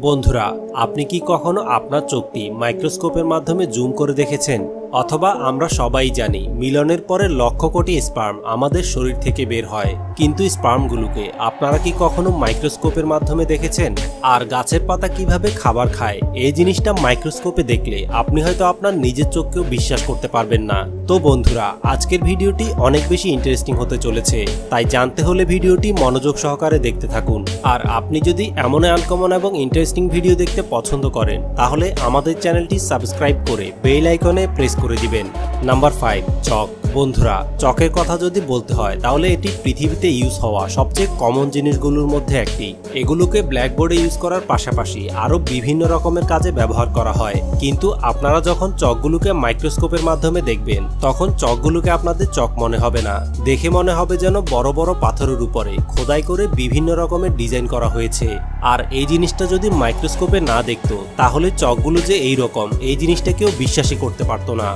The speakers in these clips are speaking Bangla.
বন্ধুরা আপনি কি কখনো আপনার চোখটি মাইক্রোস্কোপের মাধ্যমে জুম করে দেখেছেন? অথবা আমরা সবাই জানি, মিলনের পরে লক্ষ কোটি স্পার্ম আমাদের শরীর থেকে বের হয়। কিন্তু স্পার্মগুলোকে আপনারা কি কখনো মাইক্রোস্কোপের মাধ্যমে দেখেছেন? আর গাছের পাতা কীভাবে খাবার খায়? এই জিনিসটা মাইক্রোস্কোপে দেখলে আপনি হয়তো আপনার নিজের চোখকেও বিশ্বাস করতে পারবেন না। তো বন্ধুরা, আজকের ভিডিওটি অনেক বেশি ইন্টারেস্টিং হতে চলেছে, তাই জানতে হলে ভিডিওটি মনোযোগ সহকারে দেখতে থাকুন। আর আপনি যদি এমন আনকমন এবং ইন্টারেস্টিং ভিডিও দেখতে পছন্দ করেন, তাহলে আমাদের চ্যানেলটি সাবস্ক্রাইব করে বেল আইকনে প্রেস করে দিবেন। Number five chalk. বন্ধুরা, চকের কথা যদি বলতে হয়, তাহলে এটি পৃথিবীতে ইউজ হওয়া সবচেয়ে কমন জিনিসগুলোর মধ্যে একটি। এগুলোকে ব্ল্যাকবোর্ডে ইউজ করার পাশাপাশি আরও বিভিন্ন রকমের কাজে ব্যবহার করা হয়। কিন্তু আপনারা যখন চকগুলোকে মাইক্রোস্কোপের মাধ্যমে দেখবেন, তখন চকগুলোকে আপনাদের চক মনে হবে না। দেখে মনে হবে যেন বড় বড় পাথরের উপরে খোদাই করে বিভিন্ন রকমের ডিজাইন করা হয়েছে। আর এই জিনিসটা যদি মাইক্রোস্কোপে না দেখতো, তাহলে চকগুলো যে এই রকম, এই জিনিসটা কেউ বিশ্বাসই করতে পারতো না।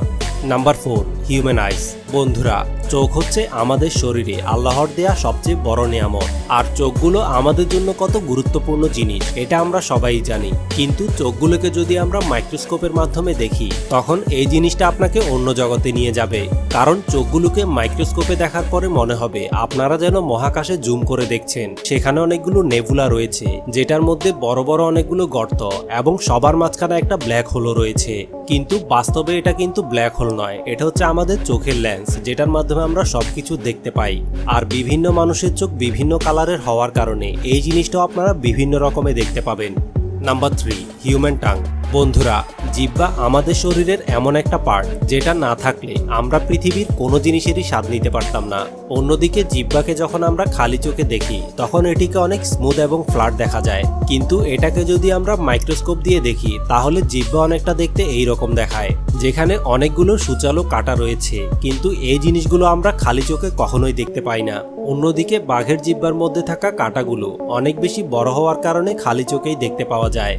নাম্বার ফোর হিউম্যান আইস বন্ধুরা, চোখ হচ্ছে আমাদের শরীরে, আল্লাহর দেয়া সবচেয়ে বড় নিয়ামত। আর চোখগুলো আমাদের জন্য কত গুরুত্বপূর্ণ জিনিস, এটা আমরা সবাই জানি। কিন্তু চোখগুলোকে যদি আমরা মাইক্রোস্কোপের মাধ্যমে দেখি, তখন এই জিনিসটা আপনাকে অন্য জগতে নিয়ে যাবে। কারণ চোখগুলোকে মাইক্রোস্কোপে দেখার পরে মনে হবে, আপনারা যেন মহাকাশে জুম করে দেখছেন। সেখানে অনেকগুলো নেভুলা রয়েছে, যেটার মধ্যে বড় বড় অনেকগুলো গর্ত এবং সবার মাঝখানে একটা ব্ল্যাক হোলও রয়েছে। কিন্তু বাস্তবে এটা কিন্তু ব্ল্যাক হোল নয়। এটা হচ্ছে আমাদের চোখের লেন্স যেটার মাধ্যমে আমরা সবকিছু দেখতে পাই। আর বিভিন্ন মানুষের চোখ বিভিন্ন কালারের হওয়ার কারণে এই জিনিসটাও আপনারা বিভিন্ন রকমে দেখতে পাবেন। নাম্বার থ্রি হিউম্যান টাং বন্ধুরা জিব্বা আমাদের শরীরের এমন একটা পার্ট যেটা না থাকলে আমরা পৃথিবীর কোনো জিনিসেরই স্বাদ নিতে পারতাম না। অন্যদিকে জিব্বাকে যখন আমরা খালি চোখে দেখি, তখন এটিকে অনেক স্মুথ এবং ফ্ল্যাট দেখা যায়। কিন্তু এটাকে যদি আমরা মাইক্রোস্কোপ দিয়ে দেখি, তাহলে জিব্বা অনেকটা দেখতে এই রকম দেখায়। যেখানে অনেকগুলো সূচালো কাটা রয়েছে, কিন্তু এই জিনিসগুলো আমরা খালি চোখে কখনোই দেখতে পাই না। অন্যদিকে বাঘের জিব্বার মধ্যে থাকা কাটাগুলো অনেক বেশি বড় হওয়ার কারণে খালি চোখেই দেখতে পাওয়া যায়।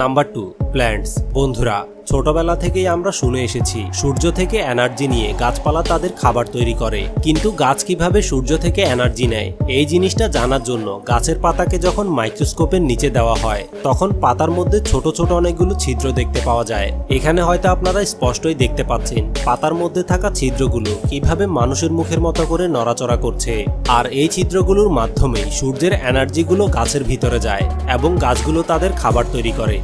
নাম্বার টু প্ল্যান্টস বন্ধুরা, ছোটবেলা থেকেই আমরা শুনে এসেছি, সূর্য থেকে এনার্জি নিয়ে গাছপালা তাদের খাবার তৈরি করে। কিন্তু গাছ কীভাবে সূর্য থেকে এনার্জি নেয়? এই জিনিসটা জানার জন্য গাছের পাতাকে যখন মাইক্রোস্কোপের নিচে দেওয়া হয়, তখন পাতার মধ্যে ছোট ছোট অনেকগুলো ছিদ্র দেখতে পাওয়া যায়। এখানে হয়তো আপনারা স্পষ্টই দেখতে পাচ্ছেন, পাতার মধ্যে থাকা ছিদ্রগুলো কীভাবে মানুষের মুখের মতো করে নড়াচড়া করছে। আর এই ছিদ্রগুলোর মাধ্যমেই সূর্যের এনার্জিগুলো গাছের ভিতরে যায় এবং গাছগুলো তাদের খাবার তৈরি করে।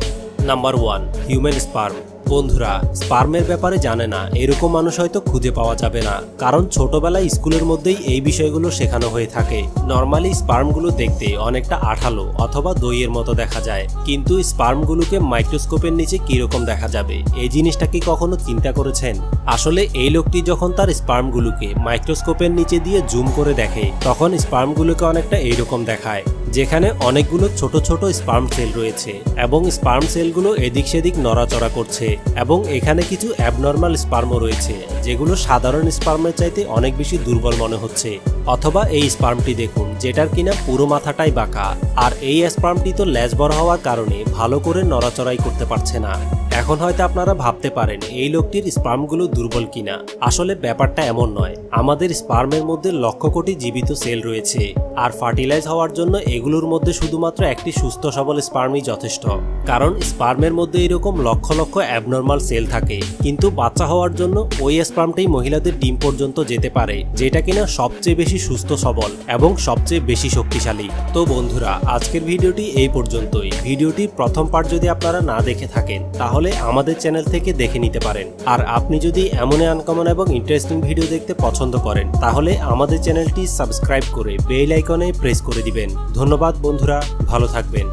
নাম্বার ওয়ান হিউম্যান স্পার্ম বন্ধুরা, স্পার্মের ব্যাপারে জানে না, এরকম মানুষ হয়তো খুঁজে পাওয়া যাবে না। কারণ ছোটবেলায় স্কুলের মধ্যেই এই বিষয়গুলো শেখানো হয়ে থাকে। নর্মালি স্পার্মগুলো দেখতে অনেকটা আঠালো অথবা দইয়ের মতো দেখা যায়। কিন্তু স্পার্মগুলোকে মাইক্রোস্কোপের নিচে কীরকম দেখা যাবে? এই জিনিসটা কি কখনো চিন্তা করেছেন? আসলে এই লোকটি যখন তার স্পার্মগুলোকে মাইক্রোস্কোপের নিচে দিয়ে জুম করে দেখে, তখন স্পার্মগুলোকে অনেকটা এইরকম দেখায়, যেখানে অনেকগুলো ছোট ছোট স্পার্ম সেল রয়েছে এবং স্পার্ম সেলগুলো এদিক সেদিক নড়াচড়া করছে। এবং এখানে কিছু অ্যাবনর্মাল স্পার্মও রয়েছে, যেগুলো সাধারণ স্পার্মের চাইতে অনেক বেশি দুর্বল মনে হচ্ছে। অথবা এই স্পার্মটি দেখুন, যেটার কিনা পুরো মাথাটাই বাঁকা। আর এই স্পার্মটি তো ল্যাজ বড় হওয়ার কারণে ভালো করে নড়াচড়াই করতে পারছে না। এখন হয়তো আপনারা ভাবতে পারেন, এই লোকটির স্পার্মগুলো দুর্বল কিনা। আসলে ব্যাপারটা এমন নয়। আমাদের স্পার্মের মধ্যে লক্ষ কোটি জীবিত সেল রয়েছে, আর ফার্টিলাইজ হওয়ার জন্য এগুলোর মধ্যে শুধুমাত্র একটি সুস্থ সবল স্পার্মই যথেষ্ট। কারণ স্পার্মের মধ্যে এরকম লক্ষ লক্ষ অ্যাবনর্মাল সেল থাকে, কিন্তু বাচ্চা হওয়ার জন্য ওই স্পার্মটাই মহিলাদের ডিম পর্যন্ত যেতে পারে, যেটা কিনা সবচেয়ে বেশি সুস্থ সবল এবং সবচেয়ে বেশি শক্তিশালী। তো বন্ধুরা, আজকের ভিডিওটি এই পর্যন্তই। ভিডিওটির প্রথম পার্ট যদি আপনারা না দেখে থাকেন, তাহলে আমাদের চ্যানেল থেকে দেখে নিতে পারেন। আর আপনি যদি এমনই আনকমন এবং ইন্টারেস্টিং ভিডিও দেখতে পছন্দ করেন, তাহলে আমাদের চ্যানেলটি সাবস্ক্রাইব করে বেল আইকনে প্রেস করে দিবেন। ধন্যবাদ বন্ধুরা, ভালো থাকবেন।